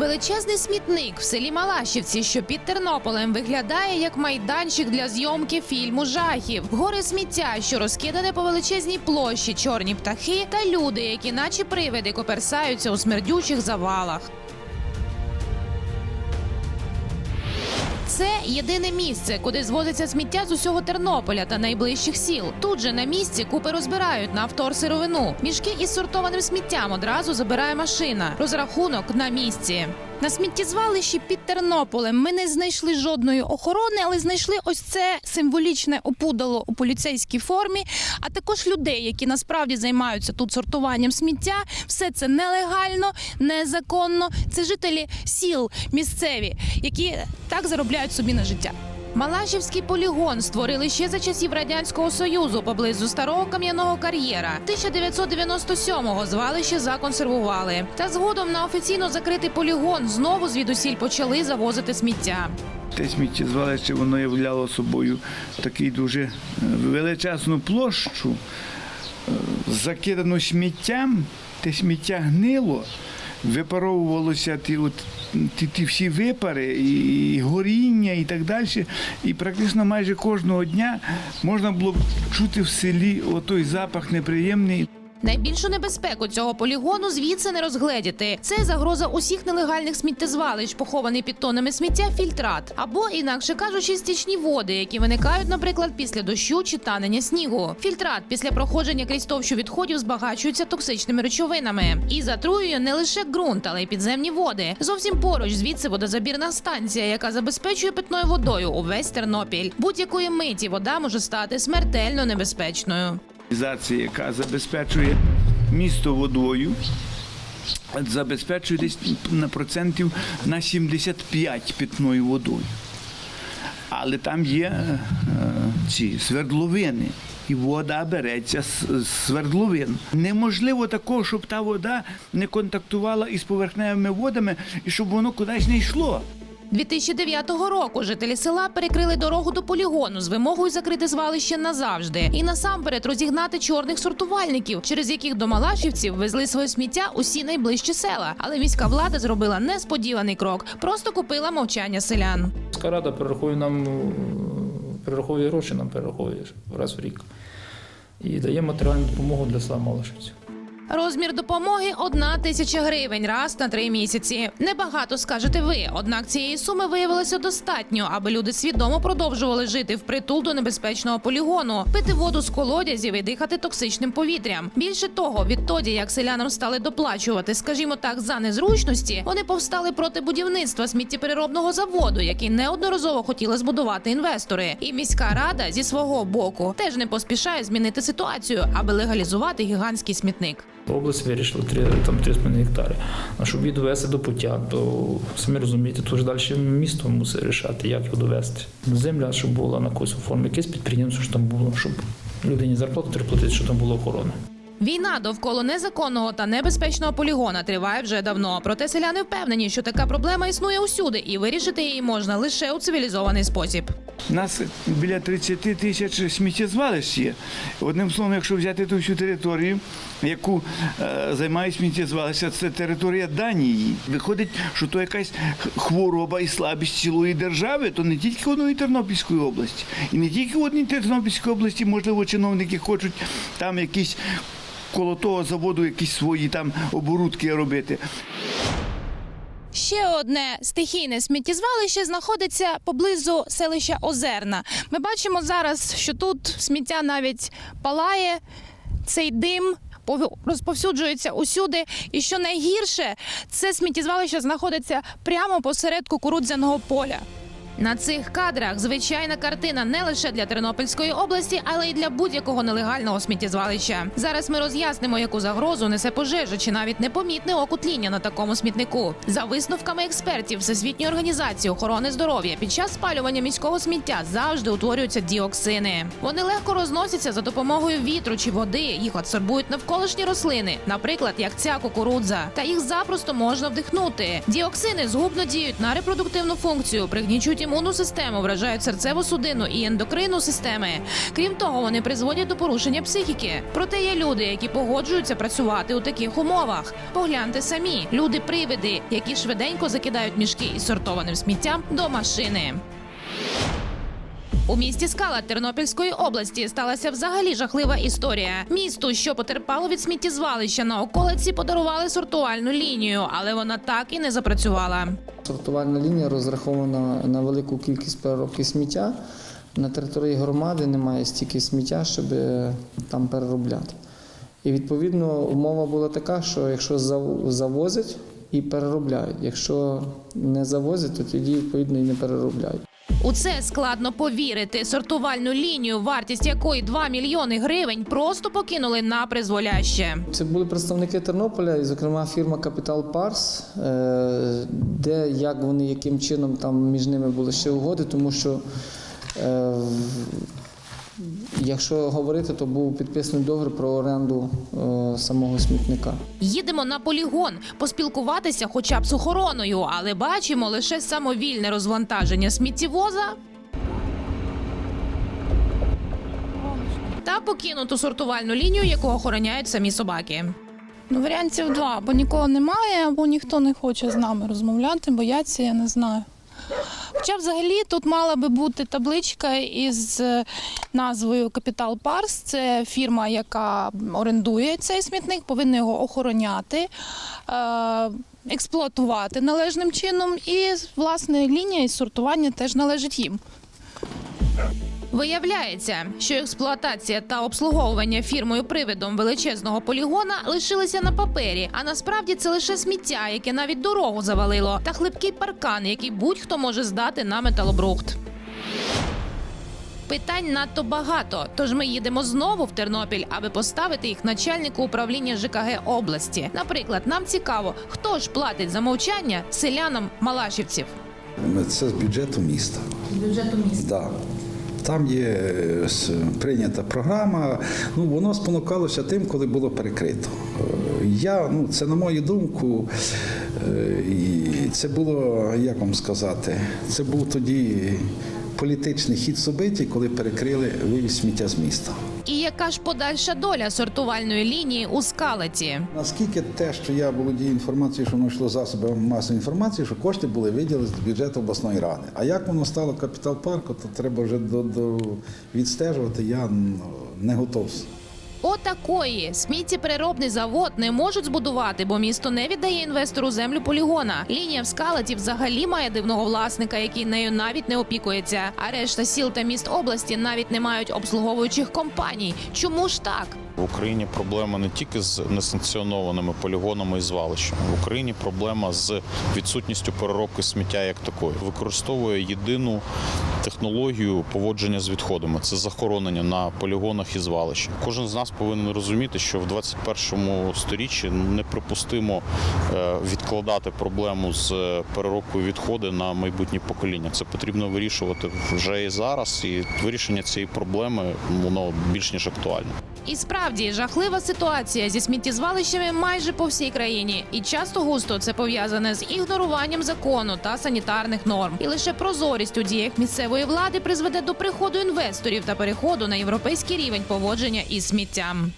Величезний смітник в селі Малашівці, що під Тернополем, виглядає як майданчик для зйомки фільму жахів. Гори сміття, що розкидане по величезній площі, чорні птахи та люди, які, наче привиди, коперсаються у смердючих завалах. Це єдине місце, куди звозиться сміття з усього Тернополя та найближчих сіл. Тут же на місці купи розбирають на автор сировину. Мішки із сортованим сміттям одразу забирає машина. Розрахунок на місці. На сміттєзвалищі під Тернополем ми не знайшли жодної охорони, але знайшли ось це символічне опудало у поліцейській формі, а також людей, які насправді займаються тут сортуванням сміття. Все це нелегально, незаконно. Це жителі сіл місцеві, які так заробляють собі на життя. Малашівський полігон створили ще за часів радянського союзу поблизу старого кам'яного кар'єра. 1997-го звалище законсервували. Та згодом на офіційно закритий полігон знову звідусіль почали завозити сміття. Те сміттєзвалище воно являло собою такий дуже е, величезну площу, е, закидану сміттям, те сміття гнило, випаровувалося ті, от, ті, ті всі випари, і, горіння, і так далі. І практично майже кожного дня можна було чути в селі отой запах неприємний. Найбільшу небезпеку цього полігону звідси не розгледіти. Це загроза усіх нелегальних сміттєзвалищ, похований під тонами сміття, фільтрат або, інакше кажучи, стічні води, які виникають, наприклад, після дощу чи танення снігу. Фільтрат після проходження крізь товщу відходів збагачується токсичними речовинами і затруює не лише ґрунт, але й підземні води. Зовсім поруч звідси водозабірна станція, яка забезпечує питною водою увесь Тернопіль. Будь-якої миті вода може стати смертельно небезпечною. Організація, яка забезпечує місто водою, забезпечує десь на процентів на 75 питною водою. Але там є е, ці свердловини. І вода береться з свердловин. Неможливо такого, щоб та вода не контактувала із поверхневими водами і щоб воно кудись не йшло. 2009 року жителі села перекрили дорогу до полігону з вимогою закрити звалище назавжди і насамперед розігнати чорних сортувальників, через яких до Малашівців везли своє сміття усі найближчі села. Але міська влада зробила несподіваний крок, просто купила мовчання селян. Міська рада перераховує нам е, перераховує гроші, нам перераховує раз в рік. І дає матеріальну допомогу для села Малашівців. Розмір допомоги одна тисяча гривень раз на три місяці. Небагато скажете ви. Однак цієї суми виявилося достатньо, аби люди свідомо продовжували жити впритул до небезпечного полігону, пити воду з колодязів і дихати токсичним повітрям. Більше того, відтоді як селянам стали доплачувати, скажімо так, за незручності, вони повстали проти будівництва сміттєпереробного заводу, який неодноразово хотіли збудувати інвестори. І міська рада зі свого боку теж не поспішає змінити ситуацію, аби легалізувати гігантський смітник. Область вирішила 3, там 3,5 гектари. А щоб її довести до пуття, то самі розумієте, то вже далі місто мусить рішати, як його довести. Земля, щоб була на якусь формі, якесь підприємство, що там було, щоб людині зарплату платити, щоб там була охорона. Війна довкола незаконного та небезпечного полігона триває вже давно. Проте селяни впевнені, що така проблема існує усюди, і вирішити її можна лише у цивілізований спосіб. У нас біля 30 тисяч сміттєзвалищ є. Одним словом, якщо взяти ту всю територію, яку е, займає сміттєзвалища, це територія Данії. Виходить, що то якась хвороба і слабість цілої держави, то не тільки одної Тернопільської області. І не тільки в одній Тернопільській області, можливо, чиновники хочуть там якісь коло того заводу якісь свої там оборудки робити. Ще одне стихійне сміттєзвалище знаходиться поблизу селища Озерна. Ми бачимо зараз, що тут сміття навіть палає, цей дим пов- розповсюджується усюди. І що найгірше, це сміттєзвалище знаходиться прямо посеред кукурудзяного поля. На цих кадрах звичайна картина не лише для Тернопільської області, але й для будь-якого нелегального сміттєзвалища. Зараз ми роз'яснимо, яку загрозу несе пожежа чи навіть непомітне окутління на такому смітнику. За висновками експертів Всесвітньої організації охорони здоров'я під час спалювання міського сміття завжди утворюються діоксини. Вони легко розносяться за допомогою вітру чи води. Їх адсорбують навколишні рослини, наприклад, як ця кукурудза, та їх запросто можна вдихнути. Діоксини згубно діють на репродуктивну функцію, пригнічують псують імунну систему, вражають серцево-судинну і ендокринну системи. Крім того, вони призводять до порушення психіки. Проте є люди, які погоджуються працювати у таких умовах. Погляньте самі люди-привиди, які швиденько закидають мішки із сортованим сміттям до машини. У місті Скала Тернопільської області сталася взагалі жахлива історія. Місту, що потерпало від сміттєзвалища на околиці, подарували сортувальну лінію, але вона так і не запрацювала. Сортувальна лінія розрахована на велику кількість переробки сміття. На території громади немає стільки сміття, щоб е, там переробляти. І відповідно умова була така, що якщо завозять і переробляють, якщо не завозять, то тоді відповідно і не переробляють. У це складно повірити. Сортувальну лінію, вартість якої 2 мільйони гривень, просто покинули на призволяще. Це були представники Тернополя, і, зокрема, фірма Капітал Pars, е, де як вони, яким чином там між ними були ще угоди, тому що. Якщо говорити, то був підписаний договір про оренду е, самого смітника. Їдемо на полігон поспілкуватися, хоча б з охороною, але бачимо лише самовільне розвантаження сміттєвоза. Та покинуту сортувальну лінію, яку охороняють самі собаки. Ну, варіантів два, або нікого немає, або ніхто не хоче з нами розмовляти, бояться, я не знаю. Хоча взагалі тут мала би бути табличка із е, назвою Капітал Парс. Це фірма, яка орендує цей смітник, повинна його охороняти, е, експлуатувати належним чином. І власне лінія із сортування теж належить їм. Виявляється, що експлуатація та обслуговування фірмою привидом величезного полігона лишилися на папері, а насправді це лише сміття, яке навіть дорогу завалило, та хлипкий паркан, який будь-хто може здати на металобрухт. Питань надто багато, тож ми їдемо знову в Тернопіль, аби поставити їх начальнику управління ЖКГ області. Наприклад, нам цікаво, хто ж платить за мовчання селянам малашівців. Це з бюджету міста. З бюджету міста? Да. Там є е, прийнята програма. Ну, воно спонукалося тим, коли було перекрито. Е, Я, ну, це на мою думку, е, і це було, як вам сказати, це був тоді політичний хід собиті, коли перекрили вивіз сміття з міста. І яка ж подальша доля сортувальної лінії у скалаті? Наскільки те, що я володію інформацією, що воно йшло засобами масової інформації, що кошти були виділені з бюджету обласної ради. А як воно стало капітал парку, то треба вже до, до відстежувати. Я ну, не готов. Отакої сміттєпереробний завод не можуть збудувати, бо місто не віддає інвестору землю полігона. Лінія в скалаті взагалі має дивного власника, який нею навіть не опікується. А решта сіл та міст області навіть не мають обслуговуючих компаній. Чому ж так? В Україні проблема не тільки з несанкціонованими полігонами і звалищами. В Україні проблема з відсутністю переробки сміття як такої. Використовує єдину технологію поводження з відходами. Це захоронення на полігонах і звалищах. Кожен з нас повинен розуміти, що в 21 сторіччі неприпустимо е, відкладати проблему з е, переробкою відходи на майбутні покоління. Це потрібно вирішувати вже і зараз. І вирішення цієї проблеми воно більш ніж актуальне. І справді жахлива ситуація зі сміттєзвалищами майже по всій країні, і часто густо це пов'язане з ігноруванням закону та санітарних норм. І лише прозорість у діях місцевої влади призведе до приходу інвесторів та переходу на європейський рівень поводження із сміттям.